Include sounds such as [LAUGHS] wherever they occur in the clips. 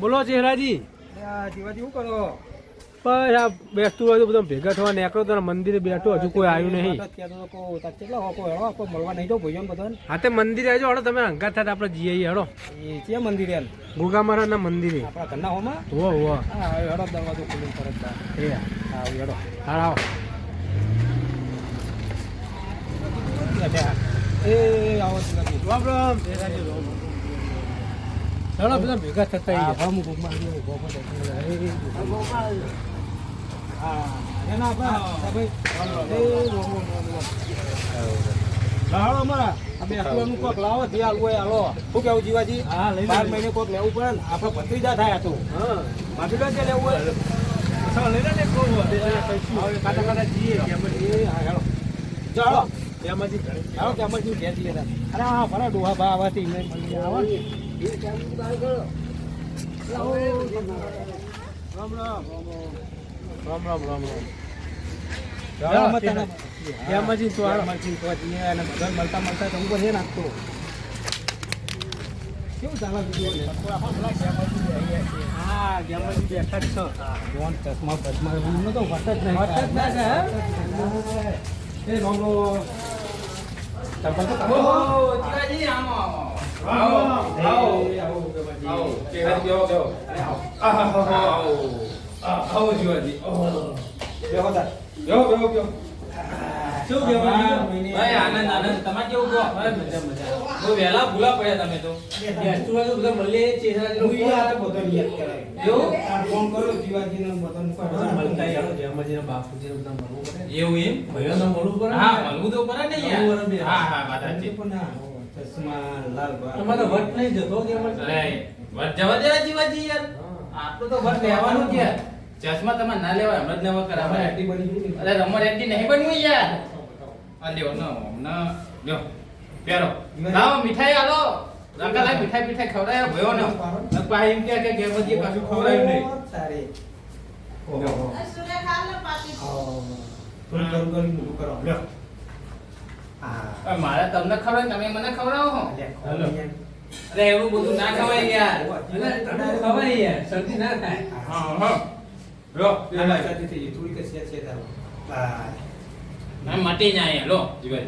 બોલો ચહેરાજી. જીવાજી શું કરો? બસ આ બેસતું હોય તો બધા ભેગા થવા નીકળો તો મંદિરે બેઠો હજુ કોઈ આવ્યું નહીં. મળવા નહીં તો ભાઈઓ બધાને. હા તે મંદિરે આવજો હડો તમે હંગાત થાય આપણે જઈએ હડો. એ છે મંદિરે ગુગા મહારાજના મંદિરે. આપણા ઘરના હોમાં? હો હો હેડો દરવાજો ખોલીને તરત એ. હા હા આવો એ આવો જીવાજી. રામ. રામ રામ. ચલો બધા ભેગા થતા હા, આવીએ. હમ, ગોગમાં આવ્યો, ગોગમાં બેઠો. એ, હા એના આપણા ભાઈ એ રોમ, રોમ, રોમ, રોમ. લાવો અમારા આ બે હસવાનું કોક લાવો જે હાલવું હોય હાલો શું કેવું જીવાજી હા, લઈ લો, બાર લઈ લો. મહિને કોક લેવું પડે ને આપણે ભત્રીજા થાય હતું લો જે લેવું ચાલો ત્યાંમાંથી ઘરે. જઈએ અરે હા ભરા ડોહા બા આવાથી એમને મળી આવા રામ રામ રામ રામ રામ રામ ત્યાંમાંથી તો હાલો. તો અને મળતા મળતા હું એ નાખતો કેવું ચાલે હા ત્યાંમાંથી બેઠા જ છો એમને તો વટ જ. જીવાજી, આવો, આવો. આવો, આવો, આવો, ગમાજી. આવો. જીવાજી, આવો. આવો. જીવાજી. બેહો તા બેહો, બેહો, બેહો. શું બાર ભાઈ, આનંદ, આનંદ. તમારે કેવું કહો? મજા મજા બહુ વહેલા ભૂલા પડ્યા તમે તો બેસતું હોય તો બધા મળીએ ચહેરાજી હું ઈ આ બધો યાદ કરાય. એવું? આ ફોન કરો બધાને કોઈ બધા મળતા યાર જેમાજીના બાપુજીને બધા મળવું પડે એવું એમ ભાઈઓને મળવું પડે ને. હા મળવું તો પડે ને યાર હા હા વાત સાચી પણ ના, ચશ્મા, લાલ બા. તમારે વટ નહીં જતો જેમાજી? વટ? જવા દેવા જીવાજી યાર. આટલું તો વટ લેવાનું કે ચશ્મા તમારે ના લેવાય હમણાં જ નવા કરાવાય આટલી બની ગઈ અરે રમણ એટી નહીં બનવું યાર. આ લેવો ન હમણાં લ્યો. પેરો લાવો મીઠાઈ આલો. રંગા લાય મીઠાઈ મીઠાઈ ખવડાય ભયો ન. ન એમ કે કે ગેમજી પાછું ખવડાયું નહીં. સારી. ઓહો. થોડું ગરમ ગરમ મોઢું કરો. લ્યો. હા. મારે તમને ખબર તમે મને ખવડાવો. અરે એવું બધું ના ખવાય યાર ખવાય યાર, શરદી ના થાય. હા હા લો આ થઈ. થોડીક જ છે, છે તારો. ના મટી જાય લો જીવન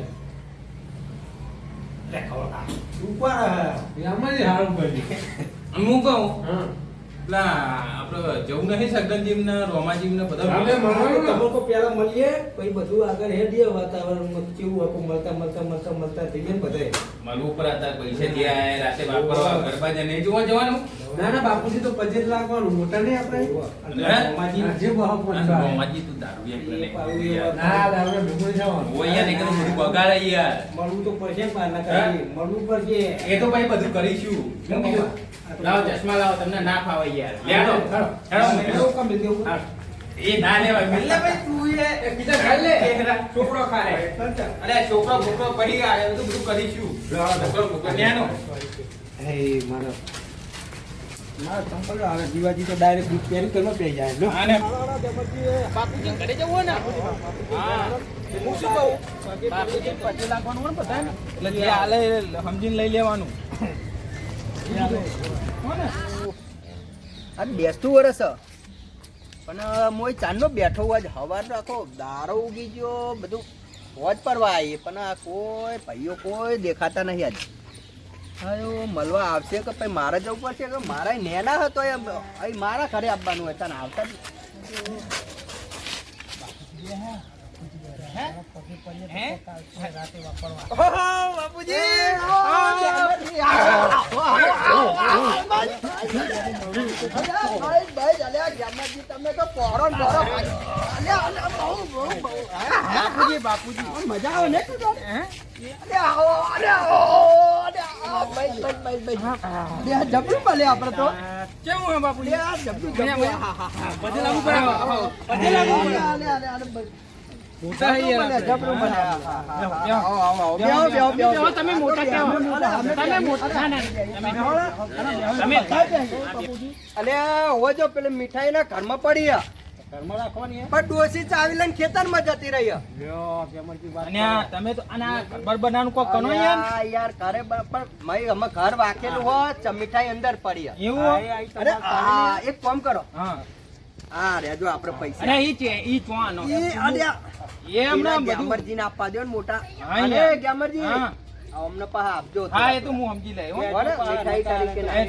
લે. આ. ઉપર આ. જેમાજી હારું કર્યું. હું કહું હા. પેલા આપણે જવું નહીં સગનજીમ ને રોમાજીમ ને બધા મળવાનું ને. લોકો પહેલા મળીએ પછી બધું આગળ હેડીએ વાતાવરણ કેવું આખું મળતા મળતા મળતા મળતા થઈ જાય ને બધાય. ઉપર પર હતા પૈસા જે રાતે વાપરવા ગરબા જે નહીં જોવા જવાનું ના ના બાપુજી તો મોટા નહીં આપણે? જે દારૂ યાર. ના દારૂ ભેગું જવાનું ઓ યાર એકદમ બધું બગાડે યાર. મળવું તો પડશે ને પાના કરી મળવું પડશે. એ તો ભાઈ બધું કરીશું. શું કીધું લાવો ચશ્મા લાવો તમને ના ફાવે યાર. લેડો. હેડો એવું હેડો કામ દેવું? એ ના લેવાય. મિલ્લા ભાઈ તું એ બીજા લે. છોકરો ખાય અરે છોકરો છોકરો પડી ગયા બધું બધું કરીશું. છોકરો છોકરો ન્યાનો. હે, મારો. આવે જીવાજી તો ડાયરેક્ટ બૂટ પહેરી ઘરમાં જાય. લો. અને બાપુજી ઘરે જવું ને હા. હું શું કહું? બાપુજી પછી લાગવાનું હોય ને બધાને? એટલે જે હાલે સમજીને લઈ લેવાનું. આ બેસતું વરસ. પણ મોય ચાંદનો બેઠો હોય હવાર આખો દારો ઉગી ગયો બધું હોજ પરવા આવી પણ આ કોઈ ભાઈઓ કોઈ દેખાતા નહીં આજ. હા મળવા આવશે કે પછી મારે જવું પડશે કે મારા નેના હતો એ મારા ઘરે આપવાનું હોય, તને આવતા જ મજા આવે ને આપડે તો કેવું બાપુજી લે, આ જબરું જબરું. હા, હા, હા. પછી લાગુ પડે બધે લાગુ પડે. આલે, આલે, આલે, મોટા હે યાર જબરું મળે. હા, હા, હા, હા. બેહો. આવો, આવો, આવો. બેહો, બેહો, બેહો. બેહો, તમે મોટા કેવો? તમે મોટા ના ના તમે અલે હવે જો પેલી મીઠાઈ ના ઘરમાં પડી હે. ઘરમાં રાખવાની પણ ડોસી ચાવી લઈને ખેતરમાં જતી રહી હે. લ્યો, કેમરજી વાત અને તમે તો અને ઘર બનાવવાનું કોક કરો યાર યાર ઘરે પણ મય અમે ઘર વાકેલું હોત મીઠાઈ અંદર પડી એવું અરે એક કામ કરો હા આ રેજો આપણે પૈસા. ઈ છે ઈ અરે બધું આપવા દો ને મોટા. હા, અરે. અમને પાછા આપજો હા એ તો હું સમજી લઈ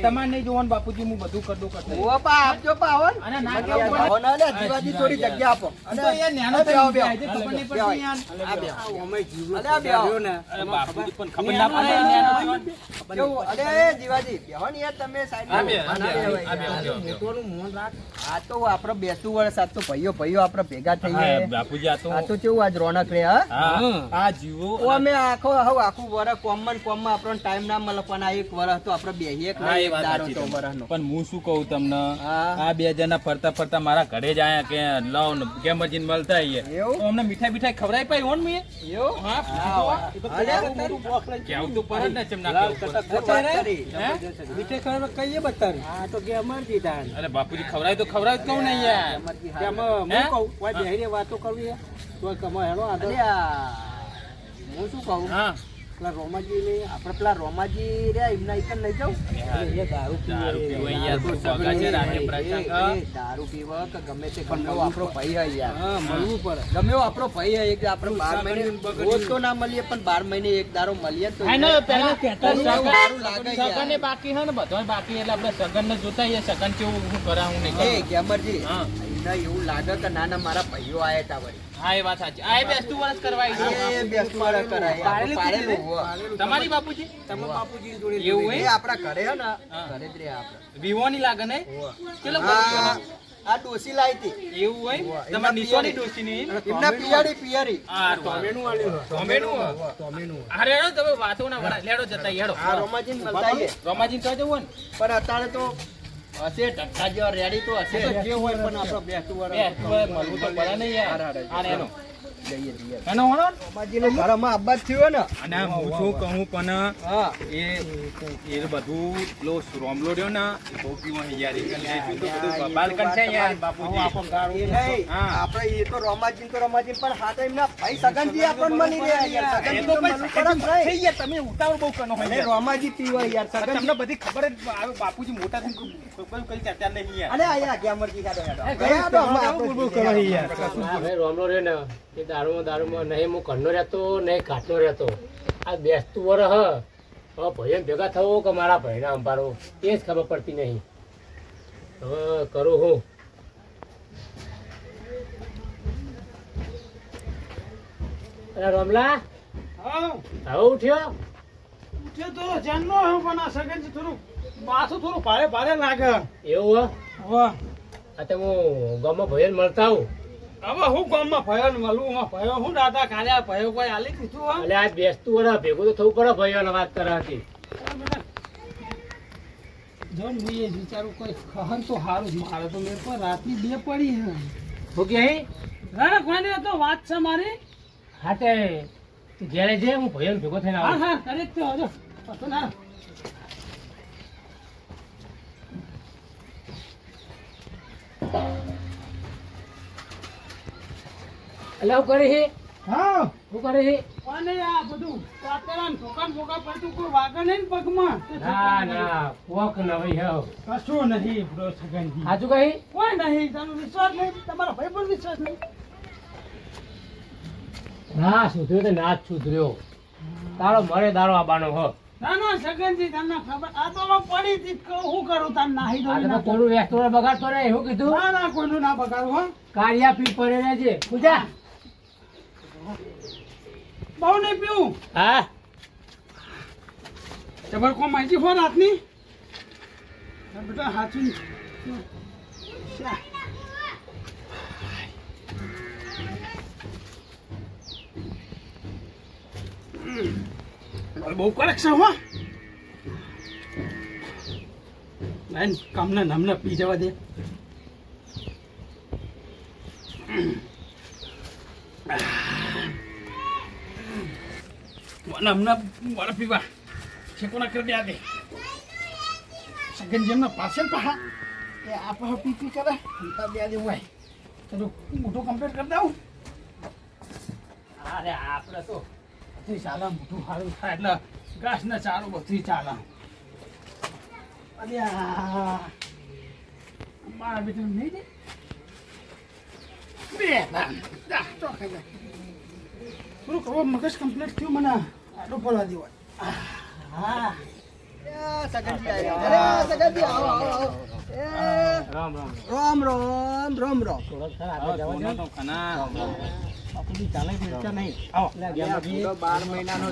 તમારે નહીં જોવાનું બાપુજી હું બધું કરતો કરતો પા આપજો પાવન અને ના મને કેવું યાર, પડે. આવો ના લે, જીવાજી થોડી જગ્યા આપો અને એ નેનો બેહો, બેહો. ખબર નહીં પડતી યાર. આ બે. આ ઓમે જીવડો અરે આ બે ને, બાપુજી પણ ખબર ના પડે નેનો. કેવું? અરે જીવાજી બેહો ને યાર તમે સાઈડ આ આ. મોટોનું મોન રાખ. આ તો આપણો બેસતું વર્ષ આ તો ભાઈઓ ભાઈઓ આપણે ભેગા થઈ થઈએ બાપુજી આ તો આ તો કેવું આજ રોનક રે હા હા આ જીવો ઓ અમે આખો હવે આખું વરસ કોમન કોમમાં આપણને ટાઈમ ના મળે પણ આ એક વરસ તો આપણે બે એક હા, એક વાત તો વરસનો. પણ હું શું કહું તમને? આ બે જણા ફરતા ફરતા મારા ઘરે જ આયા કે લાવ ને ગેમરજીને મળતા આઈએ. તો અમને મીઠાઈ બીઠાઈ ખવડાવી પાઈ હોન મેં? એવું? હા, તો કેવું જ ને ચમ ના? મીઠાઈ ખવડાવ? કઈએ બતાર હા તો ગેમરજી દાન અરે બાપુજી ખવડાય તો ખવડાવી જ કહું ને યાર કેમ હું? કહું, કોઈ બેહીને વાતો કરવી તો તોય કમો હેડો આ, હું શું કહું? હા. પેલા રોમાજીને આપણે પેલા રોમાજી રહ્યા એમના એક લઈ જાઉં. એ દારૂ પીવે. દારૂ એ. એ, એ, કે? ગમે તે પણ નવો આપણો ભાઈ હોય યાર મળવું પડે. ગમે આપણો ભાઈ હોય એક આપણે બાર મહિને રોજ તો ના મળીએ પણ બાર મહિને એક દારો મળીએ તો તો સગન- એ બાકી હે ને બધો બાકી એટલે આપણે સગન ને જોતા આઈએ સગન કેવું હું કરાવું નહીં એ ગેમરજી હા. એવું લાગે કે નાના મારા ભાઈઓ આયા તા વળી. હા એ વાત સાચી. આ બેસતું વર્ષ કરવા આવી બેસતું વાળા કરાય. પાડેલું તમારી બાપુજી? તમે બાપુજી જોડે એવું હોય? ઘરે હે ને. ઘરે જ રે આપણે. વિવોની લાગે ને ચલો આ આ ડોસી લાવી એવું હોય? એમાં તમારી નિશોની પિયરી. એમના પિયારી પિયારી. હા ટોમેનું આલ્યું. ટોમેનું ટોમેનું. અરે તમે વાતો ના વડા. લેડો જતા હેડો. આ રોમાજીને મળતા આઈએ. રોમાજી તો જવું ને? પણ અત્યારે તો હશે ટક્કા જેવા રેડી તો હશે. જે હોય પણ આપણો બેસતું બે વરસ. તું મળવું તો પડે ને યાર. હાર, હાર, એનો એનો હોનો? ને? ઘરમાં આબાદ થયો ને. અને હું શું કહું પણ એ એ બધું લો રોમલો રહ્યો ને એ બહુ પીવા યાર એ તો બધું બાલકન છે યાર બાપુજી. આપણો ગાળો. એ નહીં, હા. આપણે એ તો રોમાજી તો રોમાજી પણ હાથે એમના ભાઈ સગનજી આપણને મળી રહ્યા યાર. સગનજી તો તો ભાઈ મળવું પડે જ નહીં. થઈ ગયા તમે ઉતાવળ બહુ કરનો હોય રોમાજી પીવા યાર સગનજી. તમને બધી ખબર જ આવે બાપુજી મોટા થઈને કોઈ નહીં યાર. અરે આયા ગેમરજી હેડો હેડો એ ગયા તો આપણે બોલ બોલ કરો યાર. રોમલો રે ને દારૂમાં દારૂમાં નહીં હું ઘરનો રહેતો નહીં કાટનો રહેતો. આ બેસતું વર હ હવે ભેગા થવો કે મારા ભાઈને અંબારો? એ જ ખબર પડતી નહીં. હવે કરું હું. અરે રમલા? હવે ઉઠ્યો? ઉઠ્યો તો જાનનો હું પણ આ સગન થોડું માથું થોડું ભારે ભારે લાગે. એવું હવે હ. આ તો હું ગામમાં ભયન મળતા આવું હવે હું ગામમાં ભયો ને મળું? ભયો હું દાદા કાલે આ ભયો કોઈ આલી દીધું હા એટલે આજ બેસતું ભેગું તો થવું પડે ભાઈઓને વાત કરે હતી જો ને એ વિચારું કોઈ ખહન તો જ મારે તો મેં પણ રાતની બે પડી હે. હું કે ના ના તો વાત છે મારી. હાટે ઘેરે જે હું ભયો ભેગો થઈને હા આવું. હા કરે તો તે હજો. પતો ના. એટલે કરે હી હા. હું કરી હે કોને આ બધું પાતળા ને ફોકા પડતું કોઈ વાગે નહીં ને પગમાં. ના ના પોક નવી હે કશું નહીં બ્રો સગનજી આજુ કઈ કોઈ નહીં તારો વિશ્વાસ નહીં તમારા ભાઈ પર વિશ્વાસ નહીં. ના સુધર્યો તો ના સુધર્યો. તારો મરે દારો આબાનો હો ના ના સગનજી તમને ખબર આ તો હું પડી હતી કહું હું કરું તને નાહી દઉં તો થોડું રેસ્ટોરન્ટ બગાડતો ને એવું કીધું? ના ના કોઈનું ના બગાડું હો. કાળિયા પી પડે રહેજે. પૂજા. બહુ નહીં પીવું? હા. તમારે કોઈ માહિતી હોય રાતની? બેટા હાચું બહુ છે હો. કામને નમને પી જવા દે. મને હમણાં વાળા પીવા. છેકોના કરી દે દે સગન જેમના પાસે પહા એ આ પહા પી પી કરે. હમતા બે દે હોય તો મોટું કમ્પ્લીટ કરી દઉં. અરે આપણે તો બધી ચાલે મોટું સારું થાય એટલે ઘાસને ચાલો બધી ચાલે. અરે આ, મારા બેટું નહીં દે. બે, ના તો મગજ કમ્પ્લીટ થયું મને. આટલું પડવા દેવા હા આવો, આવો, આવો. રામ રામ રામ રામ રામ રામ આવો. બાર મહિનાનો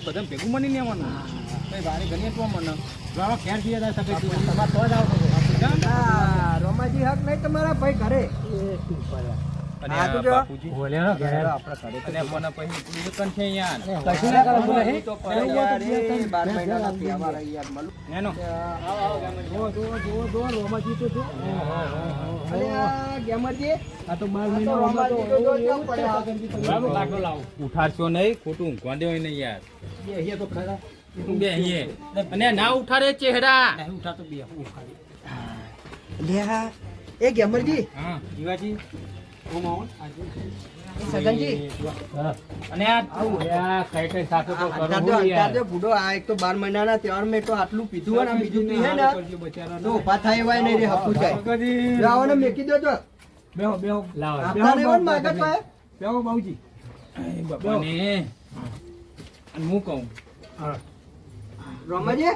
બધા ભેગું મની નહીં આવવાનું કઈ વારે ગણીએ તો મને લાવો ઘેર જઈએ સફેદ તમારે તો જ આવતો હા, રોમાજી હક નહીં તમારા ભાઈ ઘરે. અને આ બાપુજી. બોલ્યા ને ઘેર અને મને પછી પૂરી છે અહીંયા. કશું ના કરો બોલે હે. તો પડે યાર, એ બાર મહિનાનો તહેવાર યાર મળું. આવો જો જો જો જો રોમાજી તો જો અરે ગેમરજી. આ તો બાર આ તો મહિનો રોમાજી તો કેવું પડ્યા. બરાબર લાગો લાવો. ઉઠાડશો નહીં ખોટું ઊંઘવા દેવાય નહીં યાર. બે અહીંયા તો ખરા. બે અહીંયા. અને ના ઉઠાડે ચહેરા. નહીં ઉઠાતો બે. એ ગેમરજી. હા જીવાજી. હું આવું આજે. સગનજી હા. અને આ આવું. યાર કઈ કઈ સાથે તો અત્યારે કરવું તો- યાર. અત્યારે તો બુઢો આ એક તો બાર મહિનાના મેં તો આટલું પીધું હોય ને આ બીજું પીએ ને તો ઊભા થાય એવાય નહીં રે હપુ જાય જો આવો ને મેકી દો તો. બેહો બેહો. લાવો. આપતા નહીં હોય ને માગત પાસે? બેહો બાબુજી બાપાને અને હું કહું? રોમાજી?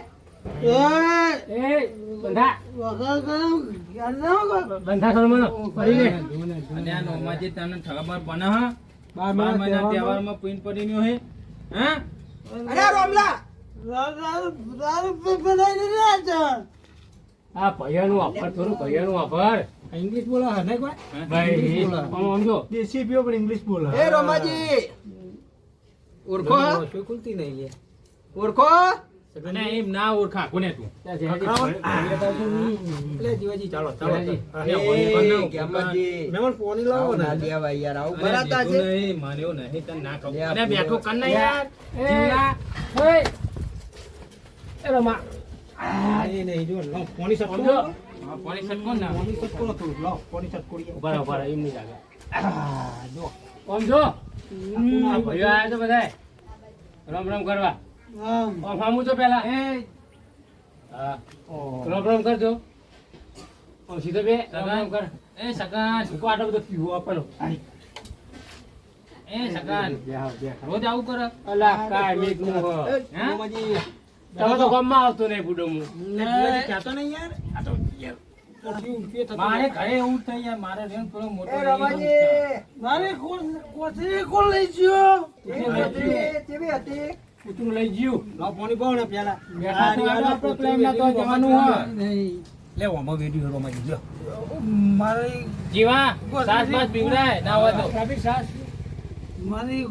આ નોમાજી તને ખબર બને હા? બાર બાર મહિના મહિના તહેવારમાં. તહેવારમાં પીન પડી ગયો હે? હા આ ભૈયાનું વાપર થોડું ભૈયાનું વાપર. ઇંગ્લિશ બોલો હા નહીં કોઈ? ભાઈ સમજો. દેશી પીઓ પણ ઇંગ્લિશ બોલો. એ રોમાજી! ઓળખો હા? નહીં લે. ઓળખો અને એમ ના ઓળખા કોને તું? એટલે જીવાજી ચાલો ના ગેમરજી લાવો ના. લેવાય યાર આવું અને છે. નહીં, માન્યો નહીં, તને ના કહું. લે બેઠો કર ને યાર. એ, રમા. આ એ નહીં જો લો. હા, ને. લો ઊભા ઊભા એમ નહીં લાગે. જો. આમ જો આ ભાઈઓ આયા તો બધાય. રમ રમ કરવા. આમ. સામું પેલા એ. હા. રમ રમ કરજો. સીધો બે. રમ રમ કર. એ સગન, મૂકો આટલો બધો પીવો આપેલો એ સગન. રોજ આવું કરે? અલા કાય મીકનું હો. તમે તો ગામમાં આવતો નહીં બુડો હું કહેતો નહીં યાર? આ તો યાર પોણી ઊંચી થતું મારે ઘરે એવું થઈ યાર મારે રેન થોડો મોટો મારે કોણ લઈ ગયો? હતી? કૂતરું લઈ ગયું. લો પાણી પાવ ને પેલા. તો આગળ તો જવાનું હોય. લે આમાં વેડી રોમાજી લ્યો મારી જીવા સાસ ના હોય તો. મારી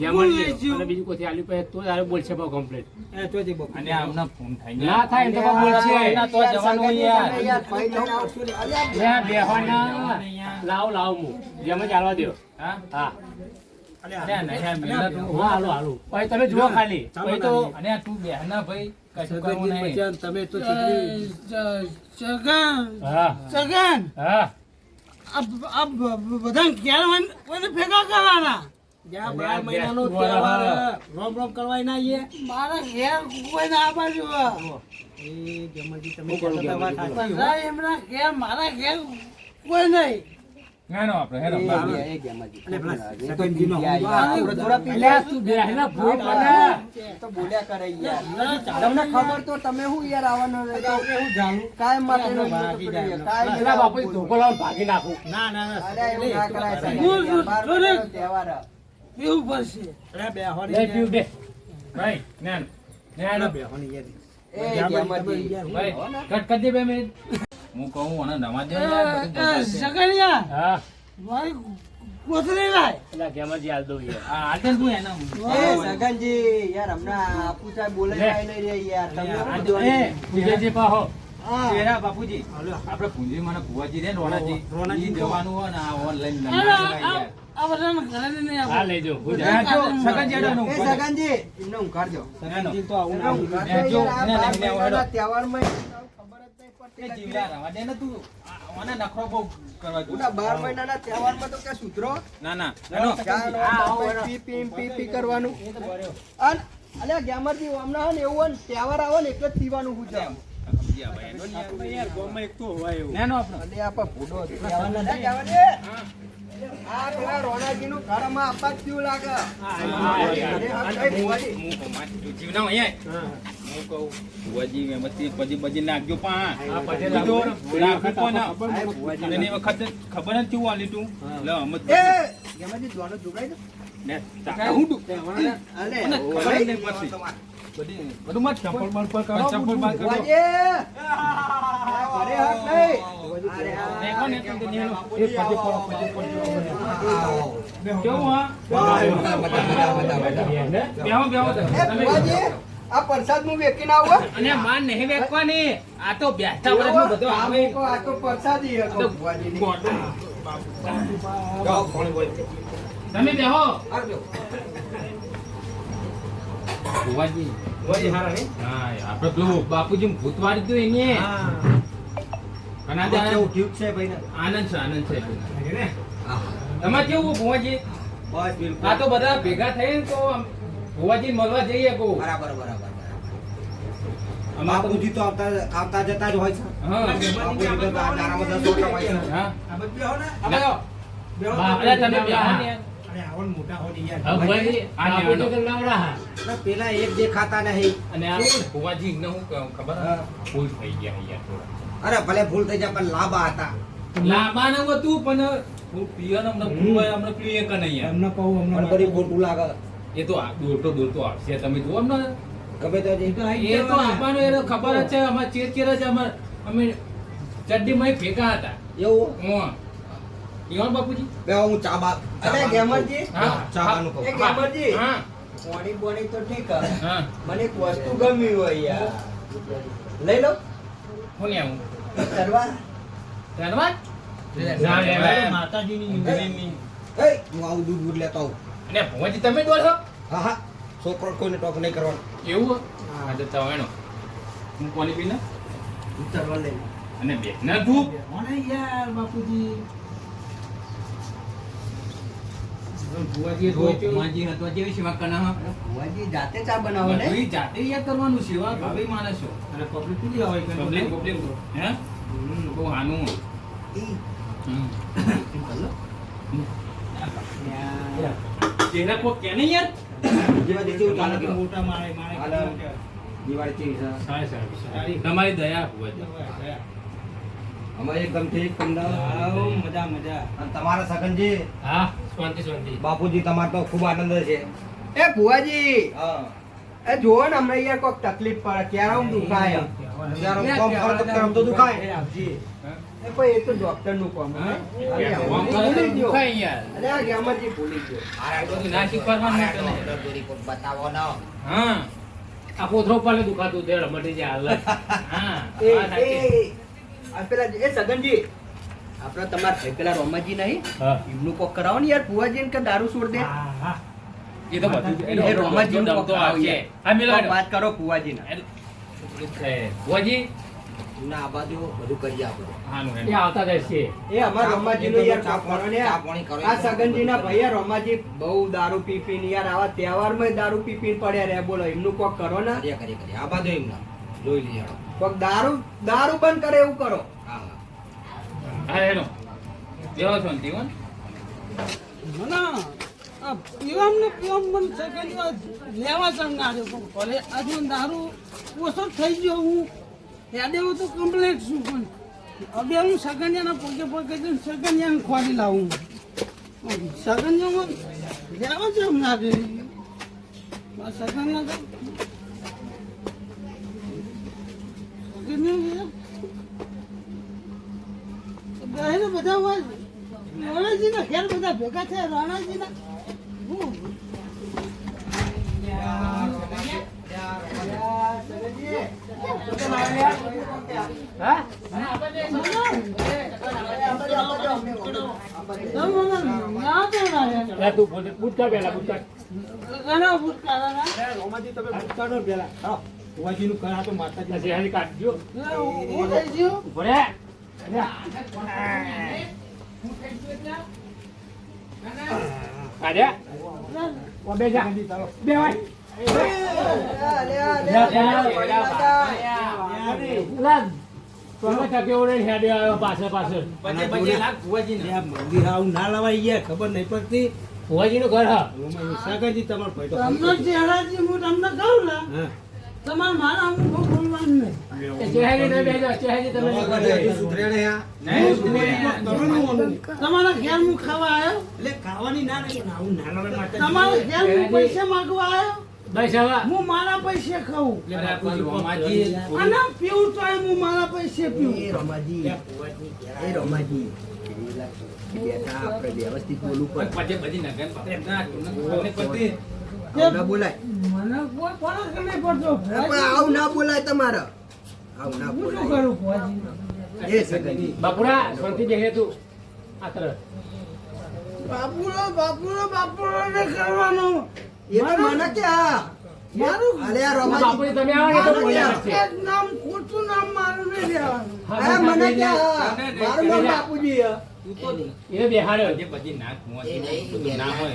જેમ જ લ્યો. અને બીજું પછી તો તારે બોલશે બહુ complete. એ તો જી અને આમના ફોન થાય ના તો બોલશે તો જવાનું યાર. ને. લે લાવ લાવ હું જેમ ચાલવા દો હા? હા. અરે આ નહીં, આ મહેનત હું- હા હાલો હાલો. પછી તમે જુઓ ખાલી. તો અને તું બેહના ભાઈ કશું કરવું નહીં. તમે તો સગન હા. સગન હા. આ બધા ક્યારે મને ભેગા કરવાના? જ્યાં બાર મહિનાનો તહેવાર રોમ રોમ કરવાય ના આવીએ મારા ઘેર કોઈ ના બાજુ એ જમાજી તમે કહેતા હતા વાત સાચી. બધા એમના ઘેર મારા ઘેર કોઈ નહીં. આપણે. એ પેલા તો ભૂલ તો બોલ્યા કરે યાર. તમને ખબર તો તમે હું યાર આવવાનો માટેનો ભાગી જાય. યાર, કાયમ બાપુ ધોકો લાવને ભાગી નાખું. ના ના ના. અરે એવું ના કરાય હું શું બાર કરે? મહિનાનો તહેવાર પીવું પડશે. અરે લે બેહવાની બે. ભાઈ, નેન. નેન. બેહવાની યાર એ ગેમરજી. ભાઈ, કટ કરી દે બે મિનિટ. હું કહું અને નવા દે હા મારી કોથળી લાય. એટલે ગેમરજી હાલ દઉં યાર. આ હાલ દે તું એના. એ સગનજી યાર હમણાં આપુ સાહેબ બોલે જાય રે યાર. તમે એ, પૂજાજી પાહો. બાપુજી. આપણે પૂંજી મને ભુવાજી રે ને રોણાજી રોણાજી જવાનું હોય ને આ ઓનલાઈન. લઈ જાઓ હું હા, જાઉં. જો, સગનજી તો આવું ને, જ તું તો એવું હોય ને તહેવાર આવે ને એટલે જ પીવાનું હું છે નેનો આપણો. અને આપણે ભૂડો તહેવાર ના ગ્યામરજી આ પેલા રોણાજીનું ઘર આમાં આપવા જ લાગે? અરે હા, કહું, જીવના અહીંયા. હું. કહું ભુવાજી પછી બજી નાખજો પણ ખબર નથી તેની વખત ખબર જ કેવું આલી તું? લે અમે એ! ગ્યામરજી જોવાનું જોગાઈ દો. ને તાકા હું ડૂબ અલે, ખબર નહીં પડતી. બધી બધું મત ચપ્પલ બંપલ કરો ચપ્પલ કરો ભુવાજી. આ હાથ નહીં. ભુવાજી, આ પ્રસાદનું વેકી ના હોય અને માન નહીં વેકવાની આ તો બેસતા વર્ષનો બધો આવે આ તો પ્રસાદી તમે બેહો ભુવાજીની. તમે હારા ને? હા આપણે પેલું બાપુજી ભૂત વાળી તો એને ઘણા દાડા આનંદ છે આનંદ છે. તમારે કેવું ભુવાજી? આ તો બધા ભેગા થઈને તો ભુવાજી મળવા જઈએ કહું બરાબર બરાબર બાપુજી તો આવતા આવતા જતા જ હોય છે. ને. અને પેલા એક દેખાતા નહીં. અને આ ભુવાજી ને હું ખબર? ફૂલ થઈ ગયા યાર થોડા. અરે ભલે ભૂલ થઈ જાય પણ લાંબા હતા. લાંબા ન હતું પણ હું પિયર અમને હોય અમને પ્રિય કે નહીં યાર પણ ફરી ખોટું લાગે. એ તો દોરતો દોડતો આવશે તમે જુઓ ને ગમે તો એ તો આપવાનો એને ખબર જ છે અમાર ચેર ચેર જ અમાર અમે ચડ્ડીમાં ફેંકા હતા. એવું? હું. ઈવન બાપુજી? બે હું ચા બા અરે ગેમરજી, હા. ચા બાનું કહું. ગેમરજી, હા. પોણી બોણી તો ઠીક હે. હા. મને એક વસ્તુ ગમી હોય યાર. લઈ લો. હું ને આવું. કરવા? ધન્યવાદ ના, ના, ના. એ હું? આવું દૂધ દૂધ લેતો આવું. અને ભુવાજી તમે દોડો હા હા. છોકરો કોઈને ટોક નહીં કરવાનો. એવું હા? તો તવેણો હું કોની પીને? ઉતરવા લઈ અને બે ના ધૂપ ભુવાજી ભુવાજી હતો જેવી સેવા કના ભુવાજી જાતે ચા બનાવો ને? જાતે યાદ કરવાનું સેવા ભાવે માણસો અને પબ્લિક કેટલી આવે પબ્લિક પબ્લિક હે? બહુ હાનું તેના કોઈ કે યાર? જેવા જે જેવું કે મોટા માળે માળે દિવાળી કેવી છે? સારી સારી સારી. તમારી દયા અમારે એકદમ ઠીક તમને આવો, મજા મજા. અને તમારા સગનજી? હા. શાંતિ શાંતિ બાપુજી તમારે તો ખૂબ આનંદ છે. એ ભુવાજી એ જોવો ને હમણાં યાર કોઈક તકલીફ પડે ક્યારે હું દુખાય કોમ તો દુખાય. એ ભાઈ એ તો ડોક્ટરનું કામ હે. અરે, કોમ ભૂલી યાર. અરે આ ગેમરજી ભૂલી ગયો. આ બધું ના શીખવાડવાનું આ તને. ડોક્ટર રિપોર્ટ બતાવો ને. હા. આ કોથળો પાલે દુખાતું તે મટી જાય હાલ. [LAUGHS] હા એ વાત સાચી. એ આ પેલા એ સગનજી આપડે તમારા ભાઈ પેલા રોમાજી નહીં? એમનું કોક કરાવો ને યાર ભુવાજી કે દારૂ છોડ દે. એ તો બધું એ રોમાજી નું કોક કરાવો હા મેલો વાત કરો ભુવાજી ના. ભુવાજી? ના આ બાજુ બધું કરી આપો એ આવતા રહેશે. એ અમાર રોમાજી નું યાર કોક કરો ને ચા પાણી કરો. આ સગનજી ના ભાઈ રોમાજી બહુ દારૂ પી પીને યાર આવા તહેવારમાં દારૂ પી પી પડ્યા રે બોલો એમનું કોક કરો ને. કરી કરી આ બાજુ એમના. જોઈ લઈએ કોક દારૂ દારૂ બંધ કરે એવું કરો. હા હા હા એનો જેવો છો ને જીવન ના. આ પીવામ ને પીવામ મન સેકન્ડ વાર લેવા સંગાડ્યો પણ ભલે આજુ દારૂ ઓછો થઈ ગયો હું. યાદે હું તો કમ્પ્લેટ છું પણ. હવે હું સગનિયાના પગે પગે જઈને સગનિયાને ખોરી લાવું. સગનિયામાં લેવા એમ ના દે સગનિયા સગનિયા બહેનો બધા હોય. રાણાજીના ઘેર બધા ભેગા થયા રાણાજીના. માતાજી કાઢજો. હું મંદિર આવું ના લવાઈ ગયા ખબર નહીં પડતી ભુવાજીનું ઘર હા સાગરજી તમારો તમને કહું ને. તમારે મારા હું બહુ બોલવાનું નહીં. એ તમે બેસો ચેહાજી તમે સુધરે નહીં નહીં, સુધરે. તમે નું બોલો. તમારા ઘેર હું ખાવા આવ્યો? એટલે ખાવાની ના નહીં હું આવું ના તમારા ઘેર હું પૈસા માંગવા આવ્યો? હું મારા પૈસે ખાઉં. અને પીવું તો હું મારા પૈસે પીવું. એ રમાજી. એ રમાજી. વ્યવસ્થિત બોલવું પડે. પછી બધી નગર બોલાય. મને કોઈ ફરક નહીં પડતો. પણ આવું ના બોલાય તમારે. આવું ના હું શું કરું ભુવાજી એ સગનજી. બાપુરા શાંતિ બેસે તું. આ બાપુરો બાપુરો બાપુરો ને કરવાનો. એ મને કે આ મારું અરે આ બાપુ તમે આવો ને તો બોલ્યા મારું કરશે એક નામ ખોટું નામ મારું નહીં લેવાનું. અરે મને કે મારું નામ બાપુજી એ બેહાડ્યો. નાક ના હોય.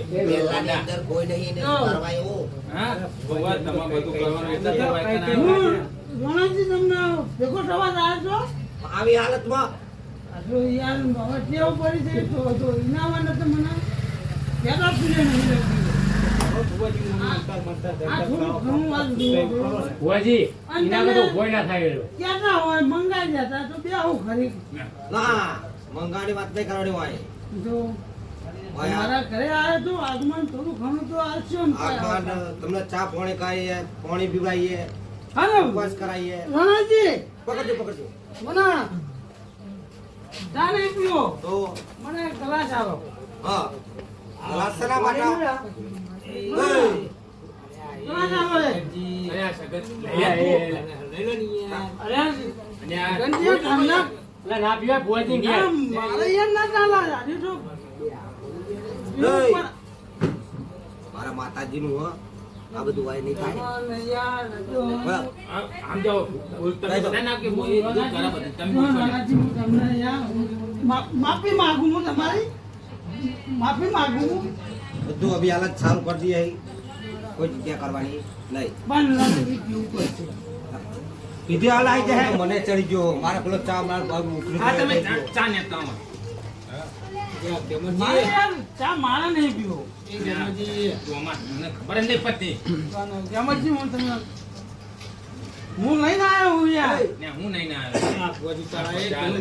અંદર કોઈ નહીં કરવા એવું. હા. ભગવાન બધું કરવાનું એટલે તો. હું તમને ભેગો થવા છો આવી હાલતમાં. યાર હવે પડી છે તો તો તો મને. નહીં. ભુવાજી ના થાય મંગાઈ જતા તો બે આવું ખરી ના મંગાની વાત નહીં કરવાની હોય. હોય મારા ઘરે આવે તો આગમન થોડું ઘણું તો આવશે આગમન તમને ચા પાણી ખાઈએ પાણી પીવડાવીએ હાલો. ઉપવાસ કરાવીએ. ગણેશજી પકડજો પકડજો. મને ચા નહીં પીવો તો? મને ગ્લાસ આવો હા. ગ્લાસ શેના માટે ગ્લાસ આવો રે. અને આ સગત એ, એ, એ, એ. લઈ લો ને અરે આ ગંજી એટલે ના પીવાય ભુવાજી ઘેર મારે યાર ના ચાલે આજે તો નહીં. મારા માતાજીનું હો. આ બધું હોય નહીં થાય. આમ જાઓ. તમે ના કે કરા બધું. તમે ને. માફી માંગુ હું તમારી. માફી માંગુ હું. બધું અભી હાલત સારું કરી દઈએ કોઈ જગ્યા કરવાની નહીં. પણ કીધી હાલ આવી જાય. મને ચડી ગયો મારા પેલો ચા મારા બાજુ ઉકળી આ તમે ચા- મારે નહીં પીવો. મને ખબર નહીં પડતી. પણ હું હું લઈને આવ્યો હું યાર ને હું નહીં ના આવ્યો.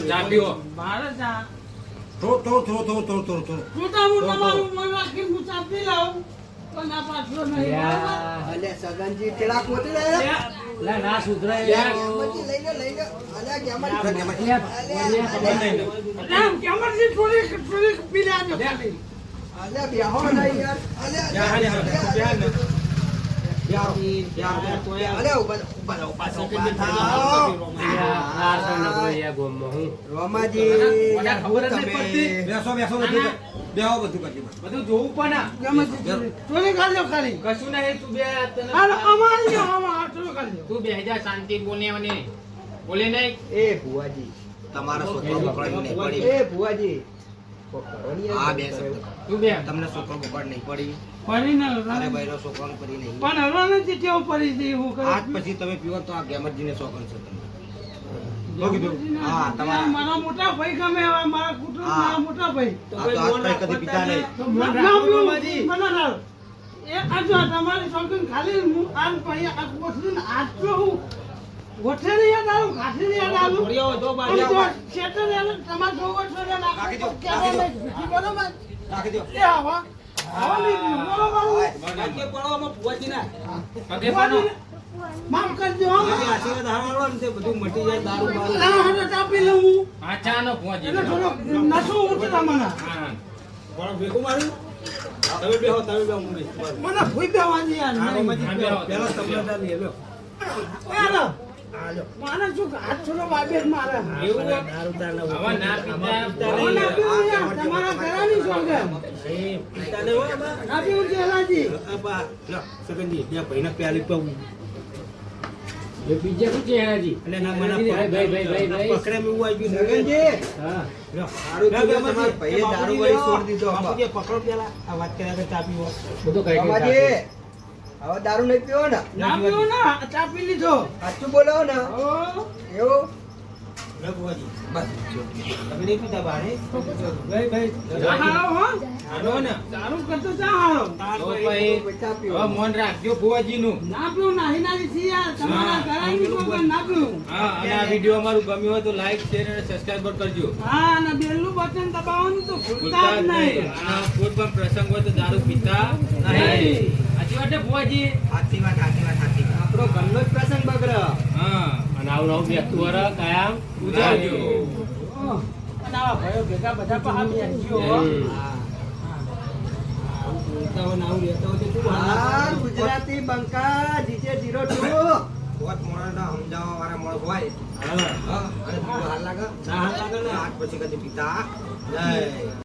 ચા- પીવો. મારે ચા. થોડો થોડો થોડો થોડું થોડો થોડો થોડું. છૂટા હું તમારું મન રાખીને હું ચા પી લઉં. પણ આ પાછો નહીં બરાબર? સગનજી તેડા કોતી લે ના સુધરે ગેમજી લઈ લે લઈ લે. અલે ગેમજી એમ કેમરજી થોડીક થોડીક પી લેજો ખાલી. અલે બેહો નહીં યાર. રોમાજી બેસો બધું બેહો બધું કરજો. બધું જોવું પણ કશું નહીં તું બે તને- હાલો, આમાં આલજો, આમાં આ થોડુંક આલજો. તું બે જા શાંતિ બોલે અને બોલે નહીં. એ ભુવાજી. તમારા છોકરો પકડ નહીં પડી. એ ભુવાજી. પકડોની બે તું બે. તમને છોકરો પકડ નહીં પડી. પડીને અરે ભાઈનો છોકરો પડી નહીં. પણ હલવાનથી ટેવ પડી છે એવું કરે. આજ પછી તમે પીવો તો આ ગેમરજીને શોખન છે તમને. શું કીધું હા તમારા મારા મોટા ભાઈ ગમે મારા કુટુંબ મારા મોટા ભાઈ. કદી પીતા નહીં. એ આ જો તમારી શોખીન ખાલી હું આમ પછી આ જો હું યાદ આવું, ગાંઠીની યાદ જો યાદ તમારે જોવો છો ને નાખો રાખી. દો? પગે પડો. માફ કરજો આશીર્વાદ હારવાનો ને તે બધું મટી જાય દારૂ બારૂ. ના, હવે ચાપી લઉં હું. આ ચા નો પહોંચી એટલે થોડો નશો ઉતરા મને હા. માર્યું? તમે બેહો તમે બેહો. મને ભૂઈ બેવાની યાર આ નહીં. બેહો. પહેલા તબલાદાર લઈ લો. હાલો. મારે શું હાથ થોડો વાગે છે એવું હોય? ના હવે ના પીતા હવે ના પીવું યાર, તમારા ઘરેની સોગંદ. એ પિતા ને હોય ના પીવું છે, એલાજી. લો, સગનજી, બે ભાઈને પ્યાલી પાવું. એ શું છે એનાથી? એટલે ના મને ભાઈ ભાઈ ભાઈ ભાઈ ભાઈ. પકડે મેં આવી ગયું ગગનજી હા. સારું થયું કે તમારા ભાઈએ દારૂ વાળી છોડી દીધો બાપુજી, પકડો પેલા. આ વાત કર્યા કરતા ચા પીવો. બધું કઈ કઈ હવે દારૂ નહીં પીવો ને? ના પીવું ના. ચા પી લીધો. સાચું બોલાવો ને. એવું? રઘુવાજી બસ તમે નહીં પીતા બારે ભાઈ ભાઈ ચા હો હાલો ને દારૂ કરતો ચા હારો તો પછી હવે મોન રાખજો ભુવાજીનું ના પીવું નાહી નાહી થી યાર તમારા ઘરાની વગર ના પીવું હા અને આ વીડિયો અમારું ગમ્યું હોય તો લાઈક શેર અને સબસ્ક્રાઇબ કરજો હા અને બટન દબાવવાનું તો ભૂલતા જ નહીં અને કોઈ પણ પ્રસંગ હોય તો દારૂ પીતા નહીં. સાચી વાત ને ભુવાજી સાચી વાત સાચી વાત. સાચી વાત આપણો ઘરનો જ પ્રસંગ બગડે. હા. અને આવું બેસતું વર કાયમ ઉજાવજો આવા ભાઈઓ ભેગા બધા પણ બેસજો ને? ગુજરાતી બંકા જીજે જીરો ટુ. પોત મોણાના સમજાવવા વાળા મોડ હોય. અને હાલ લાગે. ના હાલ લાગે ને. આજ પછી કદી પિતા. જય.